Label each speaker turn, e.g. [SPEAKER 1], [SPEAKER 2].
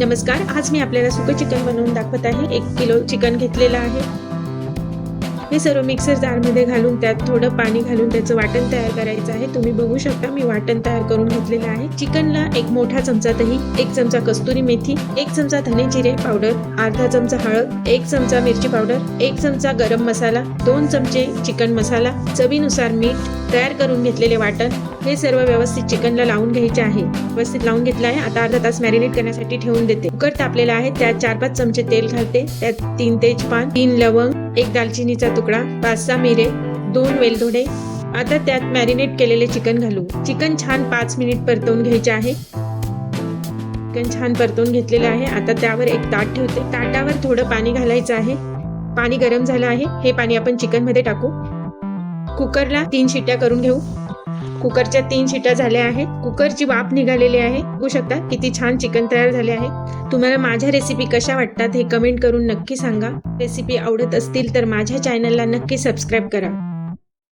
[SPEAKER 1] नमस्कार आज मी आपल्याला सुकं चिकन बनवून दाखवत आहे. एक किलो चिकन घेतलेलं आहे. हे सर्व मिक्सर जारमध्ये घालून त्यात थोडं पाणी घालून त्याचं वाटण तयार करायचं आहे. तुम्ही बघू शकता मी वाटण तयार करून घेतलेलं आहे. चिकनला एक मोठा चमचा दही एक चमचा कस्तुरी मेथी एक चमचा धने जिरे पावडर अर्धा चमचा हळद एक चमचा मिरची पावडर एक चमचा गरम मसाला दोन चमचे चिकन मसाला चवीनुसार मीठ तयार करून घेतलेले वाटण. हे सर्व व्यवस्थित चिकनला लावून घ्यायचे आहे. व्यवस्थित लावून घेतलं आहे. आता अर्धा तास मॅरिनेट करण्यासाठी ठेवून देते. कुकर तापलेला आहे. त्यात चार पाच चमचे तेल घालते. त्यात तीन तेजपान तीन लवंग एक दालचिनीचा तुकडा पाच सहा मिरे दोन वेलदोडे. आता त्यात मॅरिनेट केलेले चिकन घालू. चिकन छान पाच मिनिट परतवून घ्यायचे आहे. चिकन छान परतवून घेतलेलं आहे. आता त्यावर एक ताट ठेवते. ताटावर थोडं पाणी घालायचं आहे. पाणी गरम झालं आहे. हे पाणी आपण चिकनमध्ये टाकू. कुकरला तीन शिट्ट्या करून घेऊ. कुकरच्या तीन शिट्या झाल्या आहेत. कुकरची वाफ निघालेली आहे. बघू शकता किती छान चिकन तयार झाले आहे. तुम्हाला माझ्या रेसिपी कशा वाटतात हे कमेंट करून नक्की सांगा. रेसिपी आवडत असतील तर माझ्या चॅनलला नक्की सबस्क्राईब करा.